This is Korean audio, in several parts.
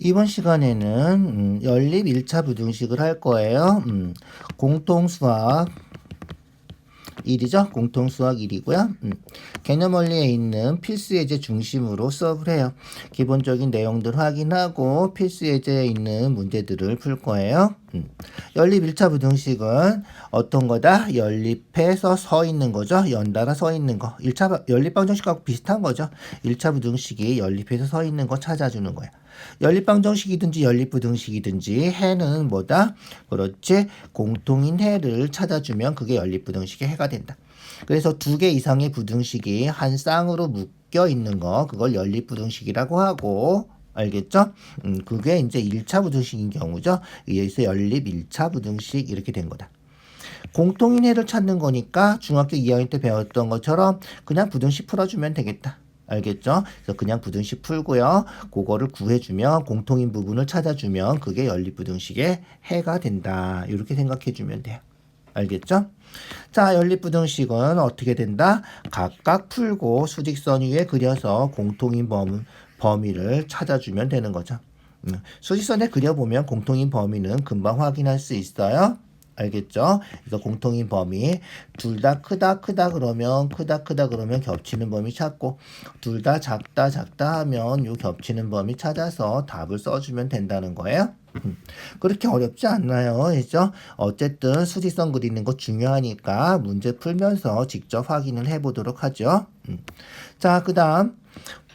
이번 시간에는 음, 연립 1차 부등식을 할 거예요. 음, 공통수학 1이죠. 공통수학 1이고요. 음, 개념 원리에 있는 필수 예제 중심으로 수업을 해요. 기본적인 내용들 확인하고 필수 예제에 있는 문제들을 풀 거예요. 음, 연립 1차 부등식은 어떤 거다? 연립해서 서 있는 거죠. 연달아 서 있는 거. 1차 연립 방정식하고 비슷한 거죠. 1차 부등식이 연립해서 서 있는 거 찾아주는 거야. 연립방정식이든지 연립부등식이든지 해는 뭐다? 그렇지. 공통인 해를 찾아주면 그게 연립부등식의 해가 된다. 그래서 두 개 이상의 부등식이 한 쌍으로 묶여 있는 거 그걸 연립부등식이라고 하고 알겠죠? 음, 그게 이제 1차 부등식인 경우죠. 여기서 연립 1차 부등식 이렇게 된 거다. 공통인 해를 찾는 거니까 중학교 2학년 때 배웠던 것처럼 그냥 부등식 풀어주면 되겠다. 알겠죠? 그래서 그냥 부등식 풀고요. 그거를 구해주면 공통인 부분을 찾아주면 그게 연립부등식의 해가 된다. 이렇게 생각해 주면 돼요. 알겠죠? 자, 연립부등식은 어떻게 된다? 각각 풀고 수직선 위에 그려서 공통인 범, 범위를 찾아주면 되는 거죠. 음, 수직선에 그려보면 공통인 범위는 금방 확인할 수 있어요. 알겠죠? 그래서 공통인 범위 둘 다 크다 크다 그러면 크다 크다 그러면 겹치는 범위 찾고 둘 다 작다 작다 하면 요 겹치는 범위 찾아서 답을 써주면 된다는 거예요. 음, 그렇게 어렵지 않나요? 그죠? 어쨌든 수직선 그리는 거 중요하니까 문제 풀면서 직접 확인을 해보도록 하죠. 음. 자, 그 다음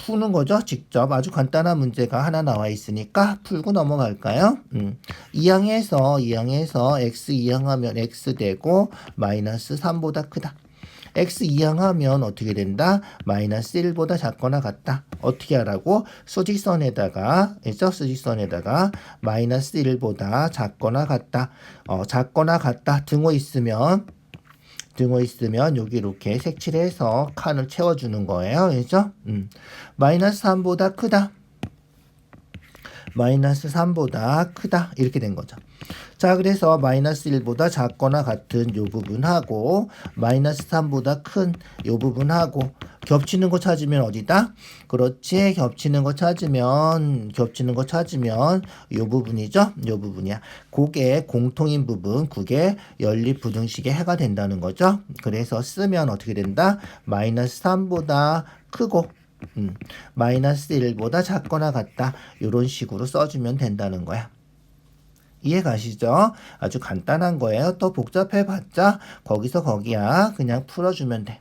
푸는 거죠. 직접 아주 간단한 문제가 하나 나와 있으니까 풀고 넘어갈까요? 음. 2항에서 2항에서 x 2항하면 x 되고 마이너스 3보다 크다. x 2항하면 어떻게 된다? 마이너스 1보다 작거나 같다. 어떻게 하라고? 수직선에다가 그죠? 수직선에다가 마이너스 1보다 작거나 같다. 어, 작거나 같다. 등호 있으면 등호 있으면 여기 이렇게 색칠해서 칸을 채워주는 거예요. 그죠? 음. 마이너스 3보다 크다. 마이너스 3보다 크다. 이렇게 된 거죠. 자, 그래서 마이너스 1보다 작거나 같은 요 부분하고 마이너스 3보다 큰 요 부분하고 겹치는 거 찾으면 어디다? 그렇지. 겹치는 거 찾으면 겹치는 거 찾으면 요 부분이죠. 요 부분이야. 그게 공통인 부분, 그게 연립 부등식의 해가 된다는 거죠. 그래서 쓰면 어떻게 된다? 마이너스 3보다 크고 음, 마이너스 1보다 작거나 같다. 이런 식으로 써주면 된다는 거야. 이해 가시죠? 아주 간단한 거예요. 또 복잡해봤자 거기서 거기야. 그냥 풀어주면 돼.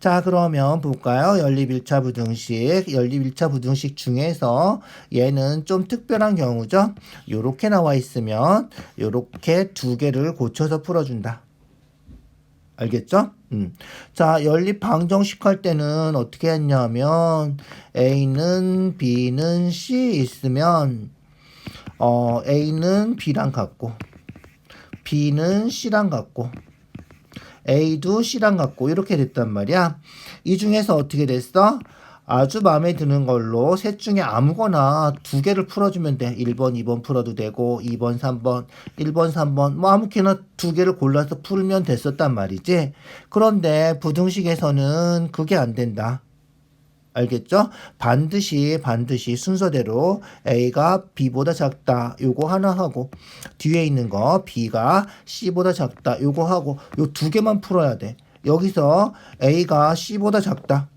자, 그러면 볼까요? 연립 1차 부등식. 연립 1차 부등식 중에서 얘는 좀 특별한 경우죠? 요렇게 나와 있으면 요렇게 두 개를 고쳐서 풀어준다. 알겠죠? 음. 자, 연립 방정식 할 때는 어떻게 했냐면 A는 B는 C 있으면 어, A는 B랑 같고 B는 C랑 같고 A도 C랑 같고 이렇게 됐단 말이야. 이 중에서 어떻게 됐어? 아주 마음에 드는 걸로 셋 중에 아무거나 두 개를 풀어주면 돼. 1번, 2번 풀어도 되고 2번, 3번, 1번, 3번 뭐 아무렇게나 두 개를 골라서 풀면 됐었단 말이지. 그런데 부등식에서는 그게 안 된다. 알겠죠? 반드시 반드시 순서대로 A가 B보다 작다 요거 하나 하고 뒤에 있는 거 B가 C보다 작다 요거 하고 요 두 개만 풀어야 돼. 여기서 A가 C보다 작다.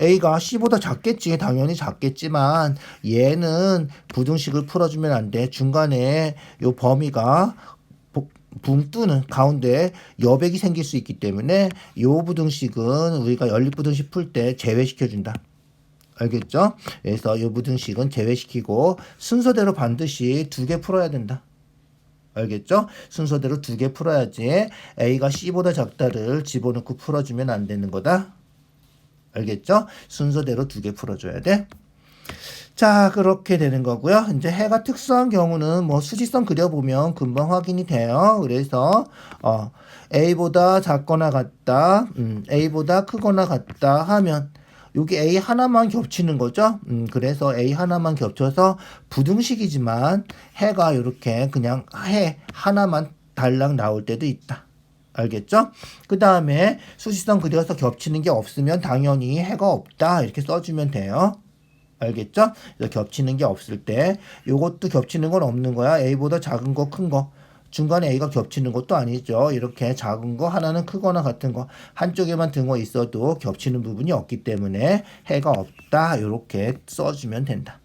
A가 C보다 작겠지. 당연히 작겠지만 얘는 부등식을 풀어주면 안 돼. 중간에 요 범위가 붕 뜨는 가운데 여백이 생길 수 있기 때문에 요 부등식은 우리가 연립 부등식 풀 때 제외시켜 준다. 알겠죠? 그래서 요 부등식은 제외시키고 순서대로 반드시 두 개 풀어야 된다. 알겠죠? 순서대로 두 개 풀어야지 A가 C보다 작다를 집어넣고 풀어주면 안 되는 거다. 알겠죠? 순서대로 두 개 풀어줘야 돼. 자, 그렇게 되는 거고요. 이제 해가 특수한 경우는 뭐 수직선 그려보면 금방 확인이 돼요. 그래서 어, A보다 작거나 같다, 음, A보다 크거나 같다 하면 여기 A 하나만 겹치는 거죠. 음, 그래서 A 하나만 겹쳐서 부등식이지만 해가 이렇게 그냥 해 하나만 달랑 나올 때도 있다. 알겠죠? 그 다음에 수직선 그려서 겹치는 게 없으면 당연히 해가 없다. 이렇게 써주면 돼요. 알겠죠? 그래서 겹치는 게 없을 때 요것도 겹치는 건 없는 거야. A보다 작은 거, 큰 거. 중간에 A가 겹치는 것도 아니죠. 이렇게 작은 거 하나는 크거나 같은 거 한쪽에만 등호 있어도 겹치는 부분이 없기 때문에 해가 없다. 이렇게 써주면 된다.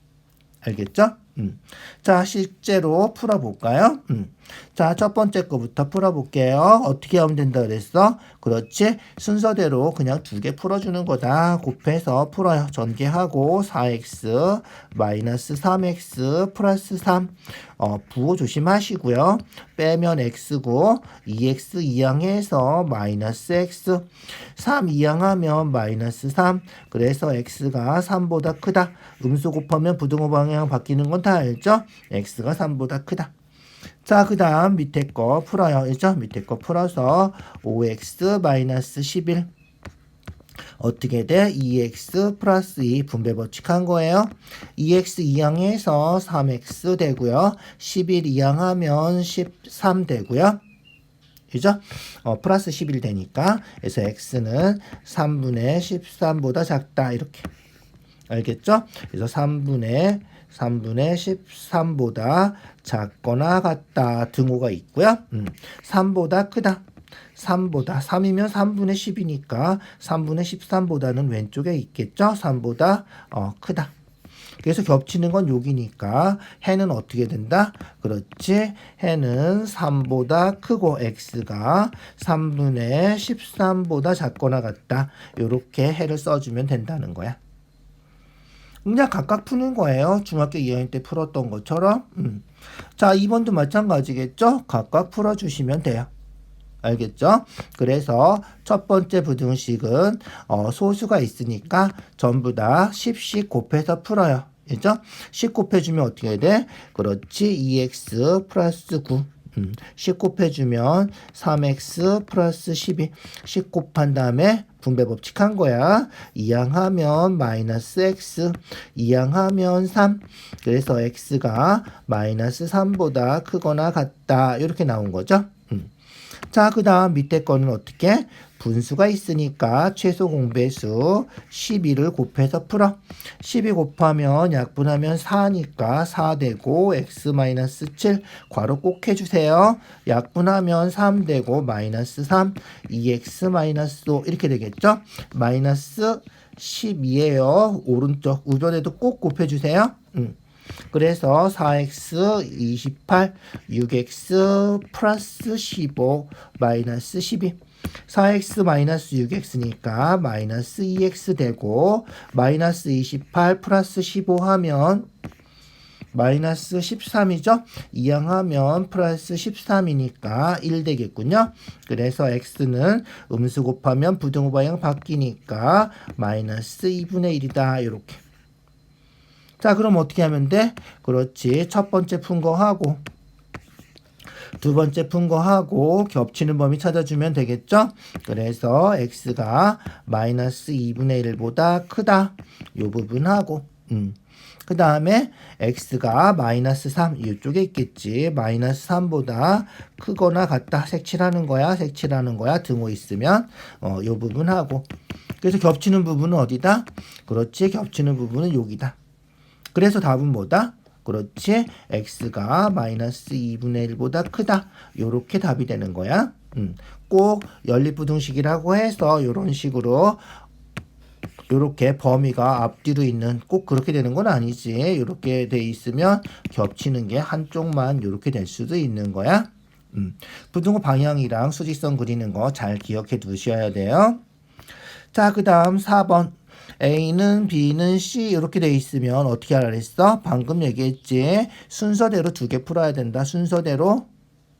알겠죠? 음. 자, 실제로 풀어볼까요? 음. 자, 첫 번째 거부터 풀어볼게요. 어떻게 하면 된다 그랬어? 그렇지. 순서대로 그냥 두 개 풀어주는 거다. 곱해서 풀어요. 전개하고 4x 마이너스 3x 플러스 3. 어, 부호 조심하시고요. 빼면 x고 2x 이항해서 마이너스 x 3 이항하면 마이너스 3 그래서 x가 3보다 크다. 음수 곱하면 부등호 방향 바뀌는 건 다 알죠? x가 3보다 크다. 자, 그 다음 밑에 거 풀어요. 그죠? 밑에 거 풀어서 5x 마이너스 11 어떻게 돼? 2x 플러스 2 분배 법칙한 거예요. 2x 이항해서 3x 되고요. 11 이항하면 13 되고요. 그죠? 어, 플러스 11 되니까 그래서 x는 3분의 13보다 작다 이렇게 알겠죠? 그래서 3분의 3분의 13보다 작거나 같다 등호가 있고요. 음, 3보다 크다. 3보다 3이면 3분의 10이니까 3분의 13보다는 왼쪽에 있겠죠. 3보다 어, 크다. 그래서 겹치는 건 여기니까 해는 어떻게 된다? 그렇지. 해는 3보다 크고 x가 3분의 13보다 작거나 같다. 이렇게 해를 써주면 된다는 거야. 그냥 각각 푸는 거예요. 중학교 2학년 때 풀었던 것처럼. 음. 자, 2번도 마찬가지겠죠? 각각 풀어주시면 돼요. 알겠죠? 그래서 첫 번째 부등식은 어, 소수가 있으니까 전부 다 10씩 곱해서 풀어요. 그죠? 10 곱해주면 어떻게 돼? 그렇지. 2x 플러스 9. 음, 10 곱해주면 3x 플러스 12. 10 곱한 다음에 분배 법칙 한 거야. 이항하면 마이너스 x, 이항하면 3. 그래서 x가 마이너스 3보다 크거나 같다. 이렇게 나온 거죠. 음. 자, 그 다음 밑에 거는 어떻게? 분수가 있으니까 최소 공배수 12를 곱해서 풀어. 12 곱하면 약분하면 4니까 4 되고 x-7 괄호 꼭 해주세요. 약분하면 3 되고 마이너스 3 2x-5 이렇게 되겠죠? 마이너스 12예요. 오른쪽 우변에도 꼭 곱해주세요. 음. 그래서 4x 28, 6x 플러스 15 마이너스 12 4x 마이너스 6x니까 마이너스 2x 되고 마이너스 28 플러스 15 하면 마이너스 13이죠. 이항하면 플러스 13이니까 1 되겠군요. 그래서 x는 음수 곱하면 부등호 방향 바뀌니까 마이너스 2분의 1이다. 이렇게. 자, 그럼 어떻게 하면 돼? 그렇지. 첫 번째 푼 거 하고 두 번째 푼 거 하고 겹치는 범위 찾아주면 되겠죠? 그래서 x가 마이너스 2분의 1보다 크다. 요 부분하고 음. 그 다음에 x가 마이너스 3 이쪽에 있겠지. 마이너스 3보다 크거나 같다. 색칠하는 거야. 색칠하는 거야. 등호 있으면 어, 요 부분하고 그래서 겹치는 부분은 어디다? 그렇지. 겹치는 부분은 여기다. 그래서 답은 뭐다? 그렇지. x가 마이너스 2분의 1보다 크다. 요렇게 답이 되는 거야. 음, 꼭 연립부등식이라고 해서 요런 식으로 요렇게 범위가 앞뒤로 있는 꼭 그렇게 되는 건 아니지. 요렇게 돼 있으면 겹치는 게 한쪽만 요렇게 될 수도 있는 거야. 음, 부등호 방향이랑 수직선 그리는 거 잘 기억해 두셔야 돼요. 자, 그 다음 4번. A는 B는 C 이렇게 돼 있으면 어떻게 하라 그랬어? 방금 얘기했지. 순서대로 두 개 풀어야 된다. 순서대로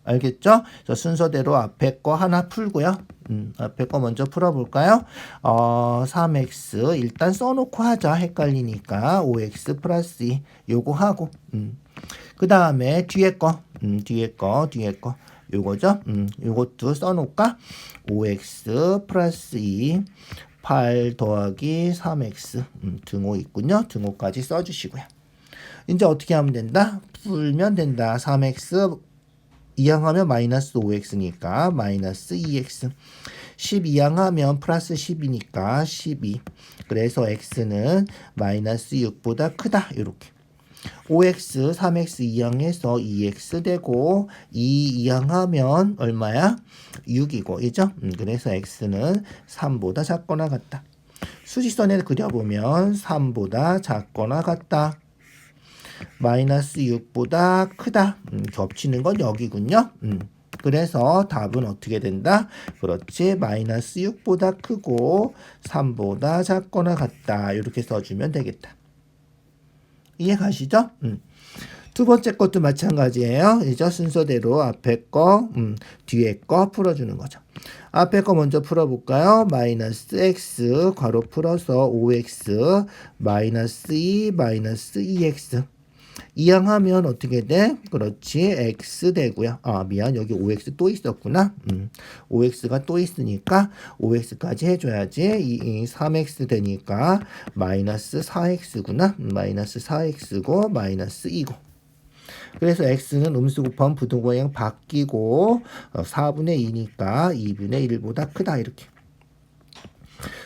알겠죠? 저 순서대로 앞에 거 하나 풀고요. 음, 앞에 거 먼저 풀어볼까요? 어, 3x 일단 써놓고 하자. 헷갈리니까 5x 플러스 2 요거 하고 음. 그 다음에 뒤에 거 음, 뒤에 거 뒤에 거 요거죠? 음, 요것도 써놓을까? 5x 플러스 2 8 더하기 3x 음, 등호 있군요. 등호까지 써주시고요. 이제 어떻게 하면 된다? 풀면 된다. 3x 이항하면 마이너스 5x니까 마이너스 2x 10 이항하면 플러스 10이니까 12. 그래서 x는 마이너스 6보다 크다. 이렇게. 5x, 3x 이항해서 2x 되고 2 이항하면 얼마야? 6이고, 이죠? 음, 그래서 x는 3보다 작거나 같다. 수직선에 그려보면 3보다 작거나 같다. 마이너스 6보다 크다. 음, 겹치는 건 여기군요. 음, 그래서 답은 어떻게 된다? 그렇지. 마이너스 6보다 크고 3보다 작거나 같다. 이렇게 써주면 되겠다. 이해 가시죠? 음. 두 번째 것도 마찬가지예요. 이제 순서대로 앞에 거, 음, 뒤에 거 풀어주는 거죠. 앞에 거 먼저 풀어볼까요? 마이너스 x 괄호 풀어서 5x 마이너스 2 마이너스 2x 이항하면 어떻게 돼? 그렇지 x 되고요. 아 미안 여기 5x 또 있었구나. 음, 5x가 또 있으니까 5x까지 해줘야지. 이, 이 3x 되니까 마이너스 4x구나. 음, 마이너스 4x고 마이너스 2고. 그래서 x는 음수 곱하면 부등호양 바뀌고 어, 4분의 2니까 2분의 1보다 크다 이렇게.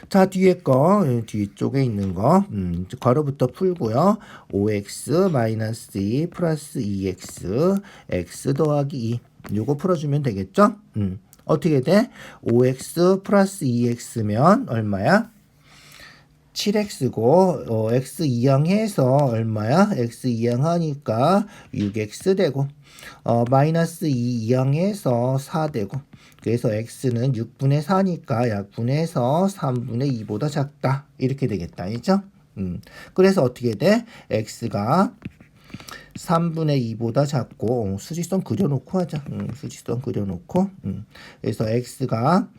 자 뒤에 거 예, 뒤쪽에 있는 거 음, 괄호부터 풀고요. 5x 마이너스 2 플러스 2x x 더하기 2 요거 풀어주면 되겠죠? 음, 어떻게 돼? 5x 플러스 2x면 얼마야? 7x고 어, x 이항해서 얼마야? x 이항하니까 6x 되고 어, 마이너스 2 이항해서 4 되고 그래서 x는 6분의 4니까 약 분해서 3분의 2보다 작다 이렇게 되겠다 이죠? 음, 그래서 어떻게 돼? x가 3분의 2보다 작고 어, 수직선 그려놓고 하자. 음, 수직선 그려놓고 음, 그래서 x가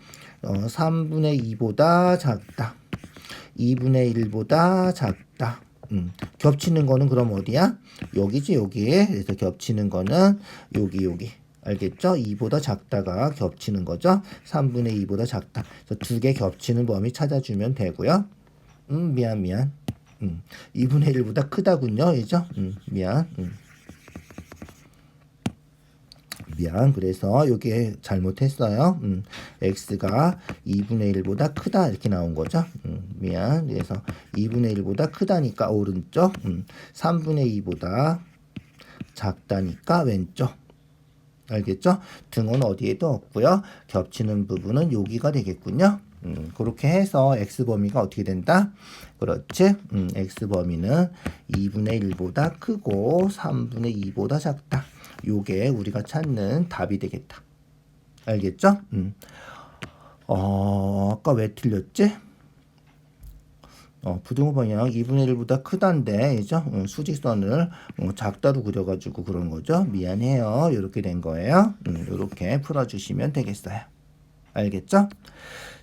어, 3분의 2보다 작다. 2분의 1보다 작다. 음, 겹치는 거는 그럼 어디야? 여기지 여기. 그래서 겹치는 거는 여기 여기. 알겠죠? 2보다 작다가 겹치는 거죠. 3분의 2보다 작다. 두 개 겹치는 범위 찾아주면 되고요. 음, 미안 미안. 음, 2분의 1보다 크다군요. 이죠? 음, 미안. 음. 미안. 그래서 여기 잘못했어요. 음, x가 2분의 1보다 크다 이렇게 나온 거죠. 음, 미안. 그래서 2분의 1보다 크다니까 오른쪽, 음, 3분의 2보다 작다니까 왼쪽. 알겠죠? 등은 어디에도 없고요. 겹치는 부분은 여기가 되겠군요. 음, 그렇게 해서 x 범위가 어떻게 된다? 그렇지? 음, x 범위는 2분의 1보다 크고 3분의 2보다 작다. 요게 우리가 찾는 답이 되겠다. 알겠죠? 음. 어, 아까 왜 틀렸지? 어, 부등호 방향 2분의 1보다 크단데, 이죠? 음, 수직선을 어, 작다로 그려가지고 그런 거죠. 미안해요. 이렇게 된 거예요. 음, 이렇게 풀어주시면 되겠어요. 알겠죠?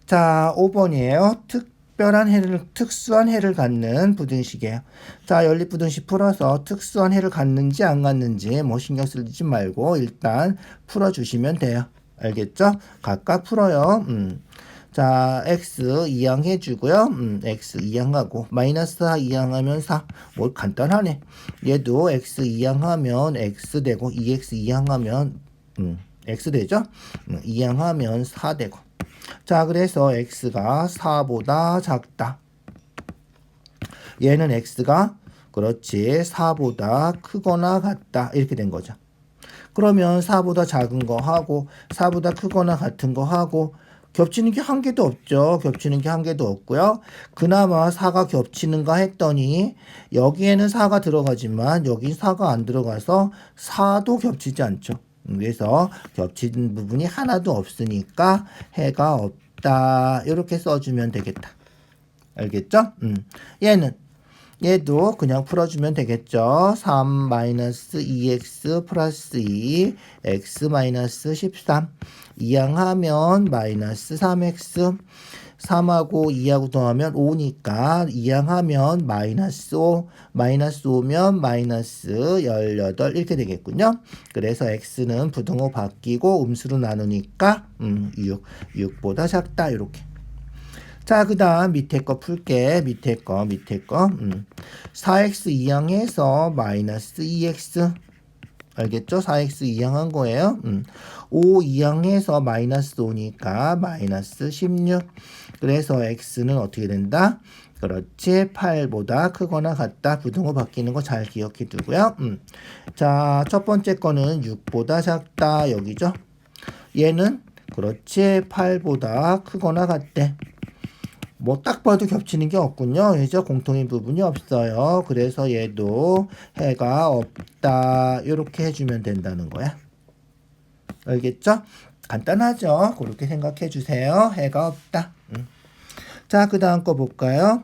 자, 5번이에요. 특별한 해를, 특수한 해를 갖는 부등식이에요. 자, 연립부등식 풀어서 특수한 해를 갖는지 안 갖는지 뭐 신경 쓰지 말고 일단 풀어 주시면 돼요. 알겠죠? 각각 풀어요. 음. 자, x 이항 해주고요. 음, x 이항하고 마이너스 4 이항하면 4. 뭐 간단하네. 얘도 x 이항하면 x 되고 2x 이항하면 음, x 되죠? 음, 이항하면 4 되고. 자, 그래서 x가 4보다 작다. 얘는 x가 그렇지 4보다 크거나 같다. 이렇게 된 거죠. 그러면 4보다 작은 거 하고 4보다 크거나 같은 거 하고 겹치는 게 한 개도 없죠. 겹치는 게 한 개도 없고요. 그나마 4가 겹치는가 했더니 여기에는 4가 들어가지만 여기 4가 안 들어가서 4도 겹치지 않죠. 그래서 겹치는 부분이 하나도 없으니까 해가 없다. 이렇게 써주면 되겠다. 알겠죠? 음. 얘는 얘도 그냥 풀어주면 되겠죠. 3 마이너스 2x 플러스 2 x 마이너스 13 이항하면 마이너스 3x 3하고 2하고 더하면 5니까 이항하면 마이너스 5 마이너스 5면 마이너스 18 이렇게 되겠군요. 그래서 x는 부등호 바뀌고 음수로 나누니까 음, 6 6보다 작다 이렇게 자, 그 다음 밑에 거 풀게. 밑에 거, 밑에 거. 음. 4x 이항해서 마이너스 2x. 알겠죠? 4x 이항한 거예요. 음. 5 이항해서 마이너스 5니까 마이너스 16. 그래서 x는 어떻게 된다? 그렇지. 8보다 크거나 같다. 부등호 바뀌는 거 잘 기억해 두고요. 음. 자, 첫 번째 거는 6보다 작다. 여기죠. 얘는 그렇지. 8보다 크거나 같대. 뭐 딱 봐도 겹치는 게 없군요. 그죠? 공통인 부분이 없어요. 그래서 얘도 해가 없다. 이렇게 해주면 된다는 거야. 알겠죠? 간단하죠? 그렇게 생각해 주세요. 해가 없다. 음. 자, 그 다음 거 볼까요?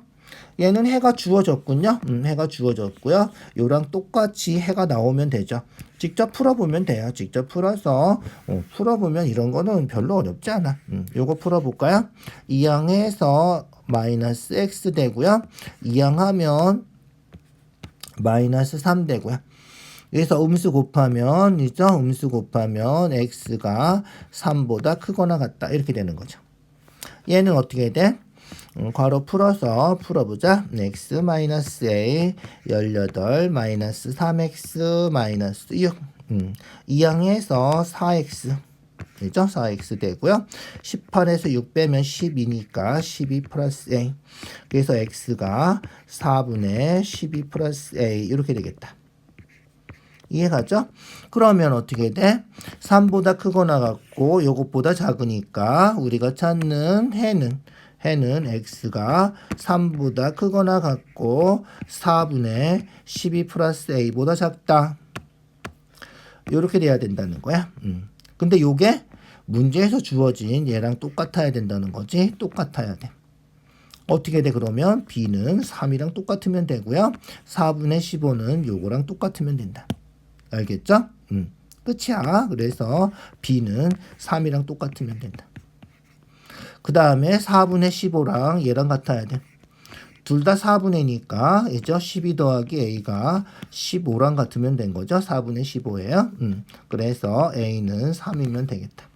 얘는 해가 주어졌군요. 음, 해가 주어졌고요. 요랑 똑같이 해가 나오면 되죠. 직접 풀어보면 돼요. 직접 풀어서 어, 풀어보면 이런 거는 별로 어렵지 않아. 음, 요거 풀어볼까요? 이항해서 마이너스 x 되고요. 이항하면 마이너스 3 되고요. 여기서 음수 곱하면 이죠? 음수 곱하면 x가 3보다 크거나 같다. 이렇게 되는 거죠. 얘는 어떻게 돼? 음, 괄호 풀어서 풀어보자. x 마이너스 a 18 마이너스 3x 마이너스 6 음, 이항해서 4x 그죠? 4x 되고요. 18에서 6 빼면 12니까 12 플러스 a 그래서 x가 4분의 12 플러스 a 이렇게 되겠다. 이해가죠? 그러면 어떻게 돼? 3보다 크거나 같고 요것보다 작으니까 우리가 찾는 해는 해는 x가 3보다 크거나 같고 4분의 12 플러스 a보다 작다. 이렇게 돼야 된다는 거야. 음. 근데 요게 문제에서 주어진 얘랑 똑같아야 된다는 거지. 똑같아야 돼. 어떻게 돼 그러면 b는 3이랑 똑같으면 되고요. 4분의 15는 요거랑 똑같으면 된다. 알겠죠? 음. 끝이야. 그래서 b는 3이랑 똑같으면 된다. 그 다음에 4분의 15랑 얘랑 같아야 돼. 둘 다 4분의니까 이죠? 12 더하기 a가 15랑 같으면 된 거죠. 4분의 15예요. 음. 그래서 a는 3이면 되겠다.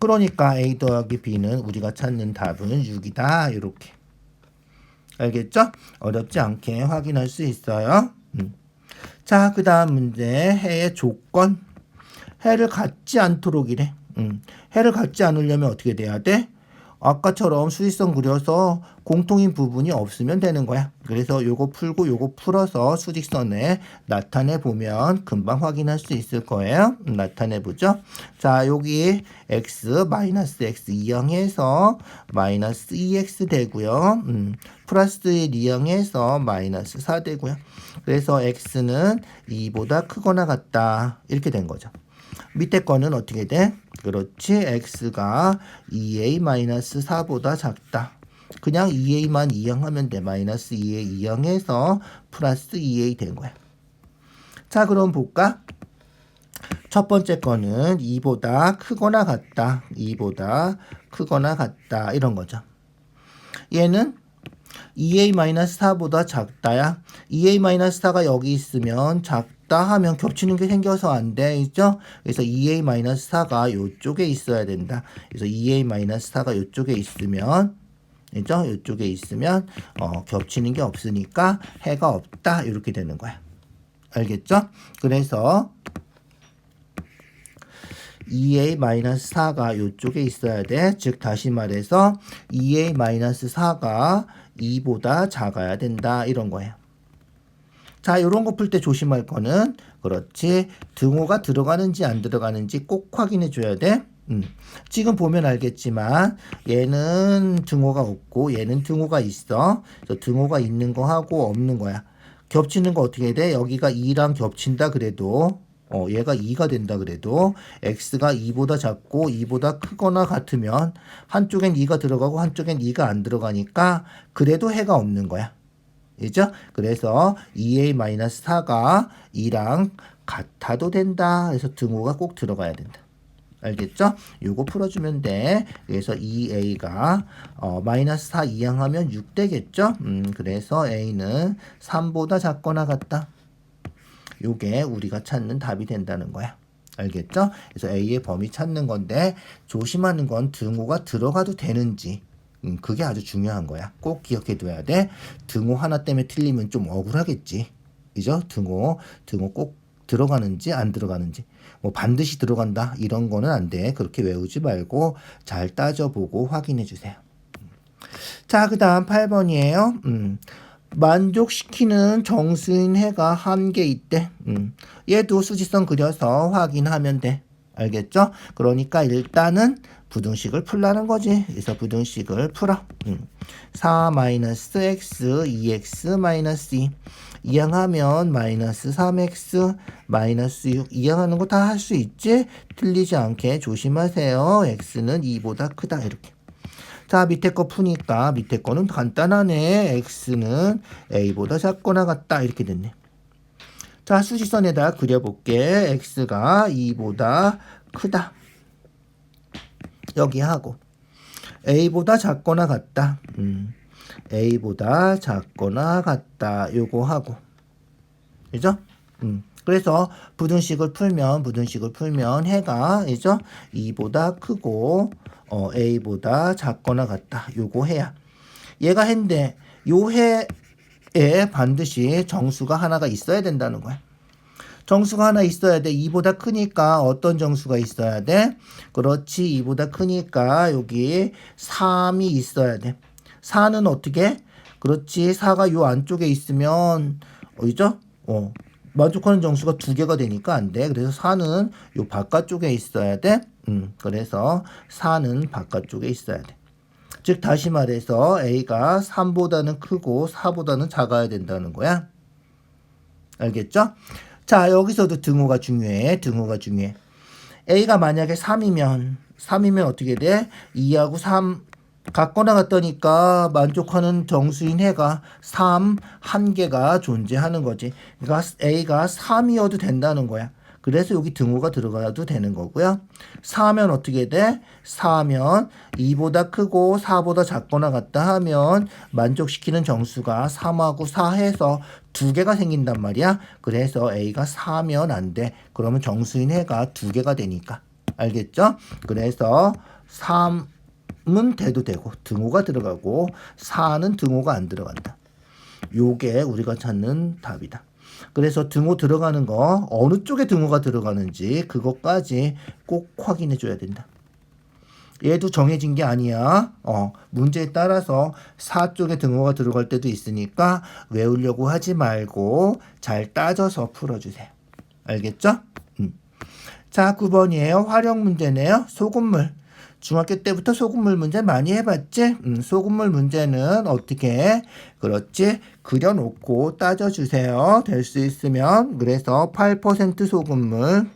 그러니까 a 더하기 b는 우리가 찾는 답은 6이다. 이렇게. 알겠죠? 어렵지 않게 확인할 수 있어요. 음. 자, 그 다음 문제. 해의 조건. 해를 갖지 않도록이래. 음. 해를 갖지 않으려면 어떻게 돼야 돼? 아까처럼 수직선 그려서 공통인 부분이 없으면 되는 거야. 그래서 요거 풀고 요거 풀어서 수직선에 나타내 보면 금방 확인할 수 있을 거예요. 음, 나타내 보죠. 자, 여기 x 마이너스 x 2항해서 마이너스 2x 되고요. 음, 플러스 2항해서 마이너스 4 되고요. 그래서 x는 2보다 크거나 같다. 이렇게 된 거죠. 밑에 거는 어떻게 돼? 그렇지. x가 2a-4보다 작다. 그냥 2a만 이항하면 돼. 마이너스 2a 이항해서 플러스 2a 된 거야. 자, 그럼 볼까? 첫 번째 거는 2보다 크거나 같다. 2보다 크거나 같다. 이런 거죠. 얘는 2a-4보다 작다야. 2a-4가 여기 있으면 작다 하면 겹치는 게 생겨서 안 돼. 있죠? 그래서 2a-4가 요쪽에 있어야 된다. 그래서 2a-4가 요쪽에 있으면 있죠? 요쪽에 있으면 어, 겹치는 게 없으니까 해가 없다. 이렇게 되는 거야. 알겠죠? 그래서 2a-4가 요쪽에 있어야 돼. 즉 다시 말해서 2a-4가 2보다 작아야 된다. 이런 거예요. 자, 요런 거 풀 때 조심할 거는 그렇지. 등호가 들어가는지 안 들어가는지 꼭 확인해 줘야 돼. 음. 지금 보면 알겠지만 얘는 등호가 없고 얘는 등호가 있어. 등호가 있는 거 하고 없는 거야. 겹치는 거 어떻게 돼? 여기가 2랑 겹친다 그래도 어, 얘가 2가 된다 그래도 x가 2보다 작고 2보다 크거나 같으면 한쪽엔 2가 들어가고 한쪽엔 2가 안 들어가니까 그래도 해가 없는 거야. 그죠? 그래서 2a-4가 2랑 같아도 된다. 그래서 등호가 꼭 들어가야 된다. 알겠죠? 요거 풀어주면 돼. 그래서 2a가 어, 마이너스 4 이항하면 6 되겠죠? 음, 그래서 a는 3보다 작거나 같다. 요게 우리가 찾는 답이 된다는 거야. 알겠죠? 그래서 A의 범위 찾는 건데 조심하는 건 등호가 들어가도 되는지 음, 그게 아주 중요한 거야. 꼭 기억해 둬야 돼. 등호 하나 때문에 틀리면 좀 억울하겠지. 그죠? 등호 등호 꼭 들어가는지 안 들어가는지 뭐 반드시 들어간다 이런 거는 안 돼. 그렇게 외우지 말고 잘 따져보고 확인해 주세요. 자, 그 다음 8번이에요. 음, 만족시키는 정수인 해가 한 개 있대. 음, 얘도 수지선 그려서 확인하면 돼. 알겠죠? 그러니까 일단은 부등식을 풀라는 거지. 그래서 부등식을 풀어. 음. 4 마이너스 x 2x 마이너스 2 이항하면 마이너스 3x 마이너스 6 이항하는 거 다 할 수 있지? 틀리지 않게 조심하세요. x는 2보다 크다 이렇게. 자 밑에 거 푸니까 밑에 거는 간단하네. x는 a보다 작거나 같다 이렇게 됐네. 자 수지선에다 그려볼게. x가 2보다 크다. 여기 하고 a보다 작거나 같다. 음. a보다 작거나 같다. 요거 하고. 그죠? 음. 그래서 부등식을 풀면 부등식을 풀면 해가 그죠? 2보다 크고 어, a보다 작거나 같다. 요거 해야. 얘가 해인데 요 해 에 반드시 정수가 하나가 있어야 된다는 거야. 정수가 하나 있어야 돼. 2보다 크니까 어떤 정수가 있어야 돼? 그렇지. 2보다 크니까 여기 3이 있어야 돼. 4는 어떻게? 그렇지. 4가 요 안쪽에 있으면 어디죠? 어. 만족하는 정수가 두 개가 되니까 안 돼. 그래서 4는 요 바깥쪽에 있어야 돼. 음. 그래서 4는 바깥쪽에 있어야 돼. 즉 다시 말해서 a가 3보다는 크고 4보다는 작아야 된다는 거야. 알겠죠? 자, 여기서도 등호가 중요해. 등호가 중요해. A가 만약에 3이면, 3이면 어떻게 돼? 2하고 3 같거나 같다니까 만족하는 정수인 해가 3, 한 개가 존재하는 거지. 그러니까 A가 3이어도 된다는 거야. 그래서 여기 등호가 들어가도 되는 거고요. 4면 어떻게 돼? 4면 2보다 크고 4보다 작거나 같다 하면 만족시키는 정수가 3하고 4 해서 두 개가 생긴단 말이야. 그래서 A가 4면 안 돼. 그러면 정수인 해가 두 개가 되니까. 알겠죠? 그래서 3은 돼도 되고 등호가 들어가고 4는 등호가 안 들어간다. 요게 우리가 찾는 답이다. 그래서 등호 들어가는 거 어느 쪽에 등호가 들어가는지 그것까지 꼭 확인해 줘야 된다. 얘도 정해진 게 아니야. 어, 문제에 따라서 4 쪽에 등호가 들어갈 때도 있으니까 외우려고 하지 말고 잘 따져서 풀어주세요. 알겠죠? 음. 자, 9번이에요. 활용 문제네요. 소금물. 중학교 때부터 소금물 문제 많이 해봤지? 음, 소금물 문제는 어떻게 해? 그렇지? 그려놓고 따져주세요. 될 수 있으면. 그래서 8% 소금물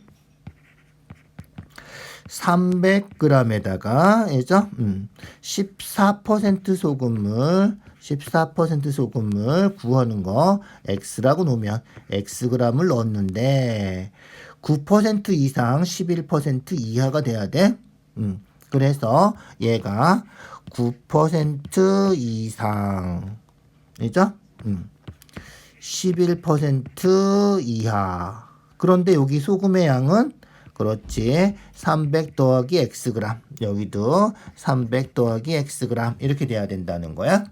300g에다가 예죠? 음, 14% 소금물 14% 소금물 구하는 거 x라고 놓으면 xg을 넣었는데 9% 이상 11% 이하가 돼야 돼. 음, 그래서 얘가 9% 이상 이죠? 음. 11% 이하. 그런데 여기 소금의 양은 그렇지. 300 더하기 xg. 여기도 300 더하기 xg. 이렇게 돼야 된다는 거야.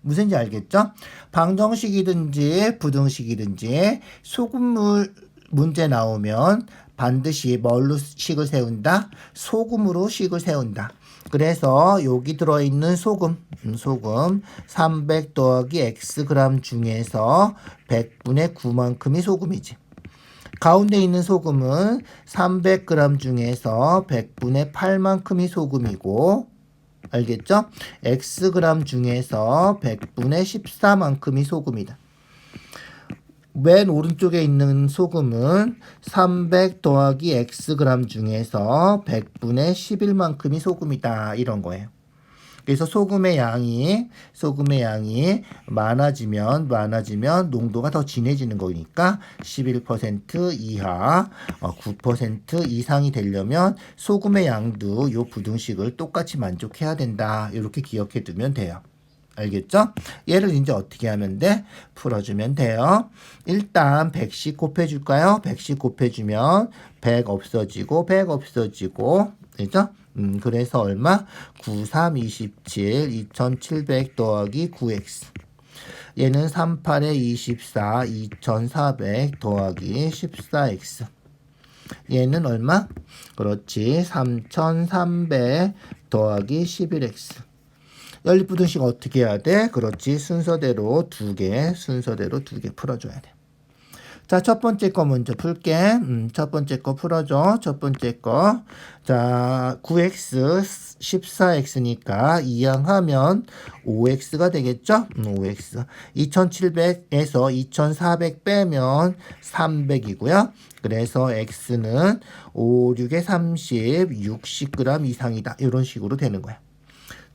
무슨지 알겠죠? 방정식이든지 부등식이든지 소금물 문제 나오면 반드시 뭘로 식을 세운다? 소금으로 식을 세운다. 그래서 여기 들어있는 소금, 음, 소금 300 더하기 xg 중에서 100분의 9만큼이 소금이지. 가운데 있는 소금은 300g 중에서 100분의 8만큼이 소금이고 알겠죠? xg 중에서 100분의 14만큼이 소금이다. 맨 오른쪽에 있는 소금은 300 더하기 xg 중에서 100분의 11만큼이 소금이다. 이런 거예요. 그래서 소금의 양이 소금의 양이 많아지면 많아지면 농도가 더 진해지는 거니까 11% 이하, 9% 이상이 되려면 소금의 양도 요 부등식을 똑같이 만족해야 된다. 이렇게 기억해 두면 돼요. 알겠죠? 얘를 이제 어떻게 하면 돼? 풀어주면 돼요. 일단 100씩 곱해줄까요? 100씩 곱해주면 100 없어지고 100 없어지고 그죠? 음, 그래서 얼마? 9, 3, 27, 2700 더하기 9x. 얘는 38에 24, 2400 더하기 14x. 얘는 얼마? 그렇지. 3300 더하기 11x. 연립부등식 어떻게 해야 돼? 그렇지. 순서대로 두 개, 순서대로 두 개 풀어줘야 돼. 자, 첫 번째 거 먼저 풀게. 음, 첫 번째 거 풀어줘. 첫 번째 거. 자, 9x, 14x니까 이항하면 5x가 되겠죠? 음, 5x. 2700에서 2400 빼면 300이고요. 그래서 x는 5, 6에 30, 60g 이상이다. 이런 식으로 되는 거야.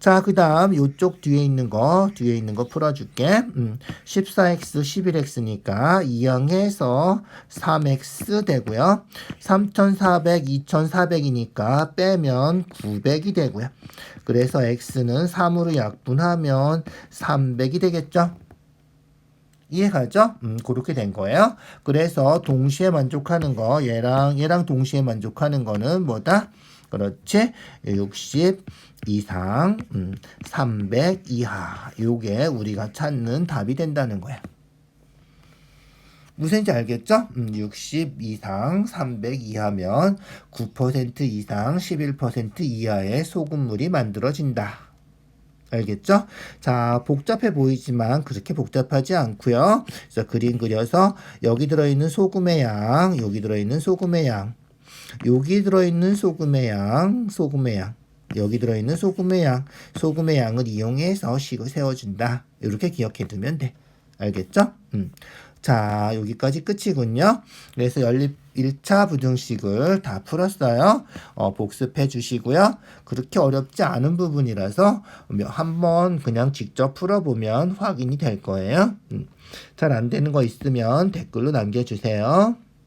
자, 그 다음 요쪽 뒤에 있는 거, 뒤에 있는 거 풀어줄게. 음, 14x, 11x니까 이항해서 3x 되고요. 3400, 2400이니까 빼면 900이 되고요. 그래서 x는 3으로 약분하면 300이 되겠죠? 이해가죠? 음, 그렇게 된 거예요. 그래서 동시에 만족하는 거, 얘랑, 얘랑 동시에 만족하는 거는 뭐다? 그렇지? 60 이상, 음, 300 이하. 요게 우리가 찾는 답이 된다는 거야. 무슨지 알겠죠? 음, 60 이상, 300 이하면 9% 이상, 11% 이하의 소금물이 만들어진다. 알겠죠? 자, 복잡해 보이지만 그렇게 복잡하지 않고요. 그래서 그림 그려서 여기 들어있는 소금의 양, 여기 들어있는 소금의 양, 여기 들어있는 소금의 양, 소금의 양, 여기 들어있는 소금의 양, 소금의 양을 이용해서 식을 세워준다. 이렇게 기억해 두면 돼. 알겠죠? 음. 자, 여기까지 끝이군요. 그래서 연립 1차 부등식을 다 풀었어요. 어, 복습해 주시고요. 그렇게 어렵지 않은 부분이라서 한번 그냥 직접 풀어보면 확인이 될 거예요. 음. 잘안 되는 거 있으면 댓글로 남겨주세요.